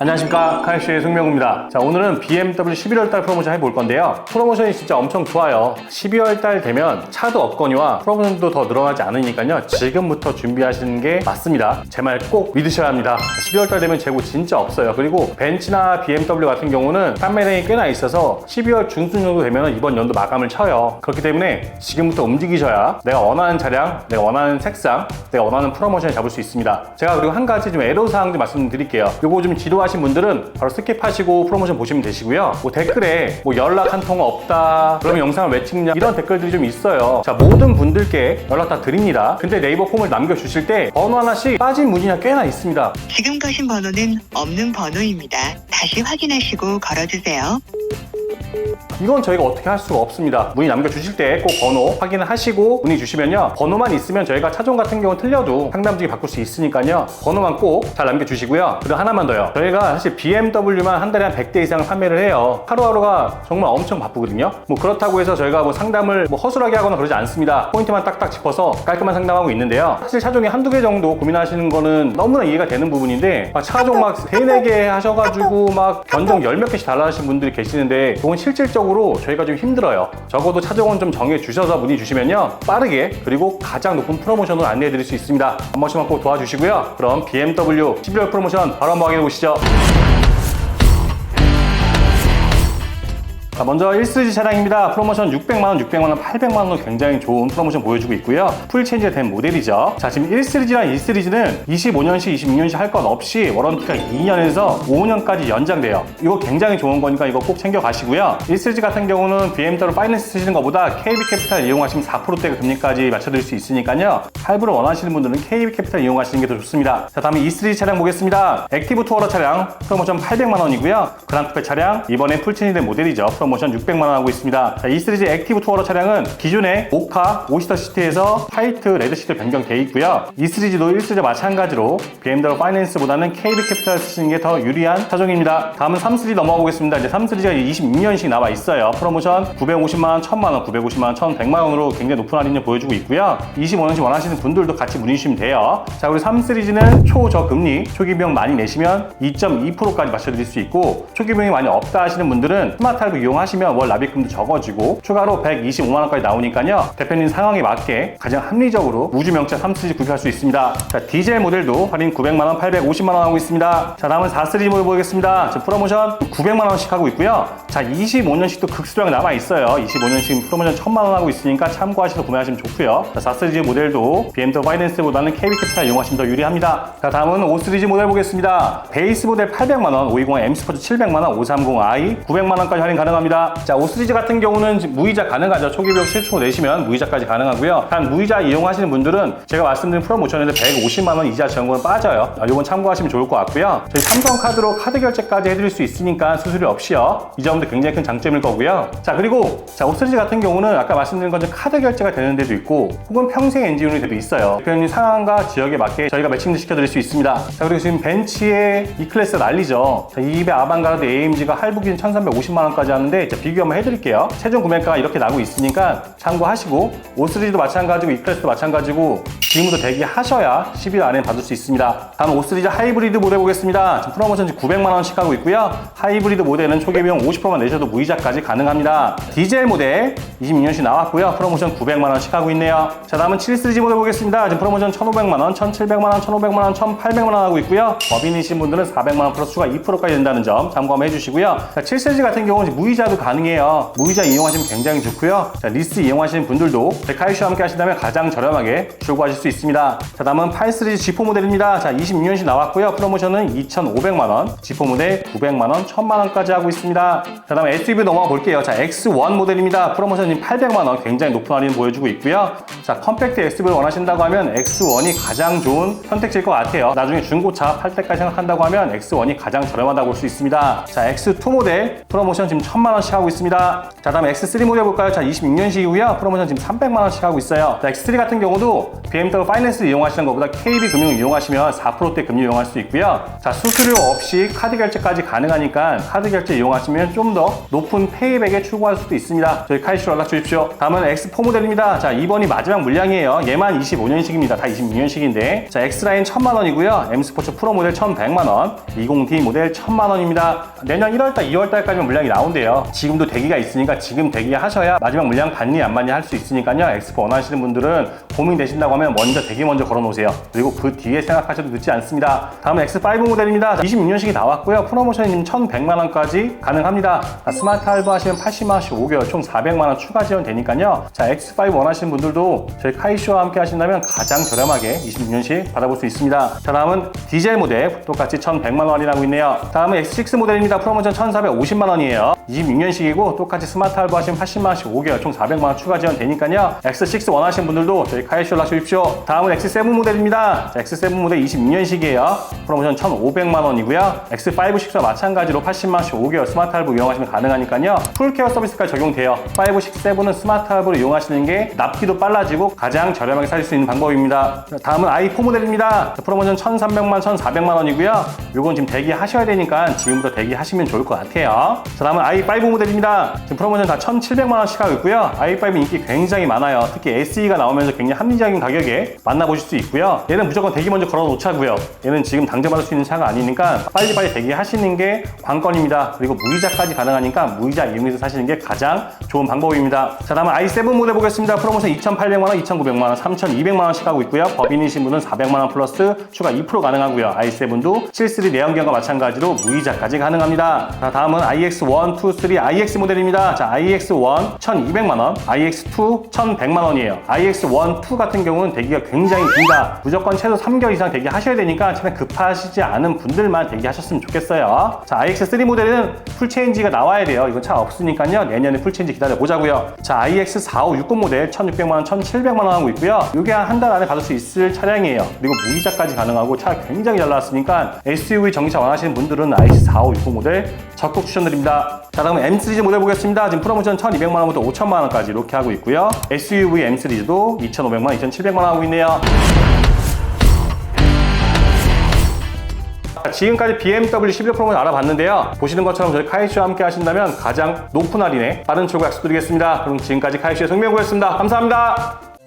안녕하십니까. 카이쇼의 송명구입니다. 자 오늘은 BMW 11월달 프로모션 해볼 건데요. 프로모션이 진짜 엄청 좋아요. 12월달 되면 차도 없거니와 프로모션도 더 늘어나지 않으니까요. 지금부터 준비하시는 게 맞습니다. 제 말 꼭 믿으셔야 합니다. 12월달 되면 재고 진짜 없어요. 그리고 벤츠나 BMW 같은 경우는 판매량이 꽤나 있어서 12월 중순 정도 되면 이번 연도 마감을 쳐요. 그렇기 때문에 지금부터 움직이셔야 내가 원하는 차량 내가 원하는 색상 내가 원하는 프로모션을 잡을 수 있습니다. 제가 그리고 한 가지 좀 애로사항 좀 말씀드릴게요. 요거 좀 지루하 신 분들은 바로 스킵하시고 프로모션 보시면 되시고요 뭐 댓글에 뭐 연락 한 통 없다 그러면 영상을 왜 찍냐 이런 댓글들이 좀 있어요 자 모든 분들께 연락 다 드립니다 근데 네이버 폼을 남겨주실 때 번호 하나씩 빠진 문의가 꽤나 있습니다 지금 거신 번호는 없는 번호입니다. 다시 확인하시고 걸어주세요. 이건 저희가 어떻게 할 수가 없습니다. 문의 남겨주실 때 꼭 번호 확인을 하시고 문의 주시면요. 번호만 있으면 저희가 차종 같은 경우는 틀려도 상담직이 바꿀 수 있으니까요. 번호만 꼭 잘 남겨주시고요. 그리고 하나만 더요. 저희가 사실 BMW만 한 달에 한 100대 이상을 판매를 해요. 하루하루가 정말 엄청 바쁘거든요. 뭐 그렇다고 해서 저희가 뭐 상담을 뭐 허술하게 하거나 그러지 않습니다. 포인트만 딱딱 짚어서 깔끔한 상담하고 있는데요. 사실 차종이 한두 개 정도 고민하시는 거는 너무나 이해가 되는 부분인데 막 차종 막 3, 4개 하셔가지고 막 견적 열몇 개씩 달라하신 분들이 계시는데 그건 실질적으로 저희가 좀 힘들어요. 적어도 차종은 좀 정해 주셔서 문의 주시면요. 빠르게 그리고 가장 높은 프로모션으로 안내해 드릴 수 있습니다. 한 번씩만 꼭 도와주시고요. 그럼 BMW 11월 프로모션 바로 한번 확인해 보시죠. 자, 먼저 1시리즈 차량입니다. 프로모션 600만원, 600만원, 800만원 굉장히 좋은 프로모션 보여주고 있고요. 풀 체인지가 된 모델이죠. 자, 지금 1시리즈랑 2시리즈는 25년식, 26년식 할 것 없이 워런티가 2년에서 5년까지 연장돼요. 이거 굉장히 좋은 거니까 이거 꼭 챙겨 가시고요. 1시리즈 같은 경우는 BMW 파이낸스 쓰시는 것보다 KB 캐피탈 이용하시면 4%대 금리까지 맞춰드릴 수 있으니까요. 할부를 원하시는 분들은 KB 캐피탈 이용하시는 게 더 좋습니다. 자, 다음에 2시리즈 차량 보겠습니다. 액티브 투어러 차량 프로모션 800만원이고요. 그랑쿠페 차량 이번에 풀 체인지 된 모델이죠. 프로모션 600만 원 하고 있습니다. 자, 이 시리즈 액티브 투어러 차량은 기존의 모카 오시터 시트에서 화이트 레드 시트 변경돼 있고요. 이 시리즈도 1시리즈 마찬가지로 BMW 파이낸스보다는 KB 캐피탈 쓰시는 게 더 유리한 차종입니다. 다음은 3 시리즈 넘어가 보겠습니다. 이제 3 시리즈가 26년씩 나와 있어요. 프로모션 950만 원, 1000만 원, 950만 원, 1100만 원으로 굉장히 높은 할인율 보여주고 있고요. 25년씩 원하시는 분들도 같이 문의 주시면 돼요. 자, 우리 3 시리즈는 초저금리, 초기 비용 많이 내시면 2.2%까지 맞춰드릴 수 있고 초기 비용이 많이 없다 하시는 분들은 스마트 할부 이용 하시면 월 납입금도 적어지고 추가로 125만 원까지 나오니까요. 대표님 상황에 맞게 가장 합리적으로 우주 명차 3시리즈 구입할 수 있습니다. 자, 디젤 모델도 할인 900만 원, 850만 원 하고 있습니다. 자, 다음은 4시리즈 모델 보겠습니다. 자, 프로모션 900만 원씩 하고 있고요. 자, 25년씩도 극수량 남아 있어요. 25년씩 프로모션 1000만 원 하고 있으니까 참고하셔서 구매하시면 좋고요. 자, 4시리즈 모델도 BMW 파이낸스보다는 KB 캐피탈 이용하시면 더 유리합니다. 자, 다음은 5시리즈 모델 보겠습니다. 베이스 모델 800만 원, 520 M 스포츠 700만 원, 530i 900만 원까지 할인 가능합니다. 자, 5시리즈 같은 경우는 무이자 가능하죠. 초기 비용 7초 내시면 무이자까지 가능하고요. 단 무이자 이용하시는 분들은 제가 말씀드린 프로모션에서 150만 원 이자 지원금은 빠져요. 아, 이건 참고하시면 좋을 것 같고요. 저희 삼성카드로 카드 결제까지 해드릴 수 있으니까 수수료 없이요. 이 점도 굉장히 큰 장점일 거고요. 자, 그리고 자, 5시리즈 같은 경우는 아까 말씀드린 것처럼 카드 결제가 되는 데도 있고 혹은 평생 엔진운이 데도 있어요. 대표님 상황과 지역에 맞게 저희가 매칭도 시켜드릴 수 있습니다. 자, 그리고 지금 벤츠의 E클래스 난리죠. 자, 200 아방가르드 AMG가 할부 기준 1350만 원까지 하는데 자, 비교 한번 해드릴게요. 최종 구매가가 이렇게 나고 있으니까 참고하시고 5시리즈도 마찬가지고 E클래스도 마찬가지고 지금부터 대기하셔야 10일 안에 받을 수 있습니다. 다음 5시리즈 하이브리드 모델 보겠습니다. 지금 프로모션 지금 900만 원씩 하고 있고요. 하이브리드 모델은 초기 비용 50%만 내셔도 무이자까지 가능합니다. 디젤 모델 26년씩 나왔고요. 프로모션 900만 원씩 하고 있네요. 자, 다음은 7시리즈 모델 보겠습니다. 지금 프로모션 1,500만 원, 1,700만 원, 1,500만 원, 1,800만 원 하고 있고요. 법인이신 분들은 400만 원 플러스 추가 2%까지 된다는 점 참고 한번 해주시고요. 자, 7시리즈 같은 경우는 무이자 도 가능해요. 무이자 이용하시면 굉장히 좋고요. 자, 리스 이용하시는 분들도 데카이슈와 함께 하신다면 가장 저렴하게 출고하실 수 있습니다. 자, 다음은 8 시리즈 G4 모델입니다. 자, 26년씩 나왔고요. 프로모션은 2,500만 원, G4 모델 900만 원, 1,000만 원까지 하고 있습니다. 자, 다음 SUV 넘어가 볼게요. 자, X1 모델입니다. 프로모션 지금 800만 원, 굉장히 높은 할인 보여주고 있고요. 자, 컴팩트 SUV를 원하신다고 하면 X1이 가장 좋은 선택지일 것 같아요. 나중에 중고차 팔 때까지 생각한다고 하면 X1이 가장 저렴하다고 볼 수 있습니다. 자, X2 모델 프로모션 지금 1000만 1000만원씩 하고 있습니다. 자, 다음 X3 모델 볼까요? 자, 26년식이고요. 프로모션 지금 300만원씩 하고 있어요. 자, X3 같은 경우도 BMW 파이낸스를 이용하시는 것보다 KB 금융을 이용하시면 4%대 금리 이용할 수 있고요. 자, 수수료 없이 카드 결제까지 가능하니까 카드 결제 이용하시면 좀 더 높은 페이백에 출고할 수도 있습니다. 저희 카이시로 연락 주십시오. 다음은 X4 모델입니다. 자, 이번이 마지막 물량이에요. 얘만 25년식입니다. 다 26년식인데. 자, X라인 1000만원이고요. M 스포츠 프로 모델 1100만원, 20D 모델 1000만원입니다. 내년 1월달, 2월달까지만 물량이 나온대요. 지금도 대기가 있으니까 지금 대기하셔야 마지막 물량 받니 안 받니 할 수 있으니까요. X4 원하시는 분들은 고민되신다고 하면 먼저 대기 먼저 걸어 놓으세요. 그리고 그 뒤에 생각하셔도 늦지 않습니다. 다음은 X5 모델입니다. 26년식이 나왔고요. 프로모션이 1100만원까지 가능합니다. 자, 스마트 할부 하시면 80만원씩 5개월 총 400만원 추가 지원 되니까요. 자, X5 원하시는 분들도 저희 카이쇼와 함께 하신다면 가장 저렴하게 26년식 받아볼 수 있습니다. 자, 다음은 디젤 모델 똑같이 1100만원 할인하고 있네요. 다음은 X6 모델입니다. 프로모션 1450만원이에요. 26 년식이고 똑같이 스마트 할부 하시면 80만원씩 5개월 총 400만원 추가 지원 되니까요. X6 원하시는 분들도 저희 카이쇼 연락 주십시오. 다음은 X7 모델입니다. 자, X7 모델 26년식이에요. 프로모션 1,500만원이고요. X5, 6와 마찬가지로 80만원씩 5개월 스마트 할부 이용하시면 가능하니까요. 풀케어 서비스까지 적용돼요. 5, 6, 7은 스마트 할부를 이용하시는 게 납기도 빨라지고 가장 저렴하게 살수 있는 방법입니다. 자, 다음은 i4 모델입니다. 자, 프로모션 1,300만, 1,400만원이고요. 요건 지금 대기하셔야 되니까 지금부터 대기하시면 좋을 것 같아요. 자, 다음은 i5 모델입니다. 지금 프로모션 다 1,700만원씩 하고 있고요. i5 인기 굉장히 많아요. 특히 SE가 나오면서 굉장히 합리적인 가격에 만나보실 수 있고요. 얘는 무조건 대기 먼저 걸어 놓자고요. 얘는 지금 당장 받을 수 있는 차가 아니니까 빨리빨리 대기하시는 게 관건입니다. 그리고 무이자까지 가능하니까 무이자 이용해서 사시는 게 가장 좋은 방법입니다. 자, 다음은 i7 모델 보겠습니다. 프로모션 2,800만원, 2,900만원, 3,200만원씩 하고 있고요. 법인이신 분은 400만원 플러스 추가 2% 가능하고요. i7도 7-3 내연기관과 마찬가지로 무이자까지 가능합니다. 자, 다음은 iX1, 2, 3 iX 모델입니다. 자, iX1 1,200만원, iX2 1,100만원이에요. iX1, 2 같은 경우는 대기가 굉장히 긴다. 무조건 최소 3개월 이상 대기하셔야 되니까 차량 급하시지 않은 분들만 대기하셨으면 좋겠어요. 자, iX3 모델은 풀체인지가 나와야 돼요. 이건 차 없으니까요. 내년에 풀체인지 기다려 보자고요. 자, iX4, 5, 60 모델 1,600만원, 1,700만원 하고 있고요. 이게 한한달 안에 받을 수 있을 차량이에요. 그리고 무이자까지 가능하고 차 굉장히 잘 나왔으니까 SUV 정차 원하시는 분들은 iX4, 5, 60 모델 적극 추천드립니다. 자, 다음 은 M 시리즈 모델 보겠습니다. 지금 프로모션 1,200만 원부터 5,000만원까지 이렇게 하고 있고요. SUV M 시리즈도 2,500만 원, 2,700만 원 하고 있네요. 지금까지 BMW 11 프로모션 알아봤는데요. 보시는 것처럼 저희 카이쇼와 함께 하신다면 가장 높은 할인에 빠른 출고 약속드리겠습니다. 그럼 지금까지 카이쇼의 송명구였습니다. 감사합니다.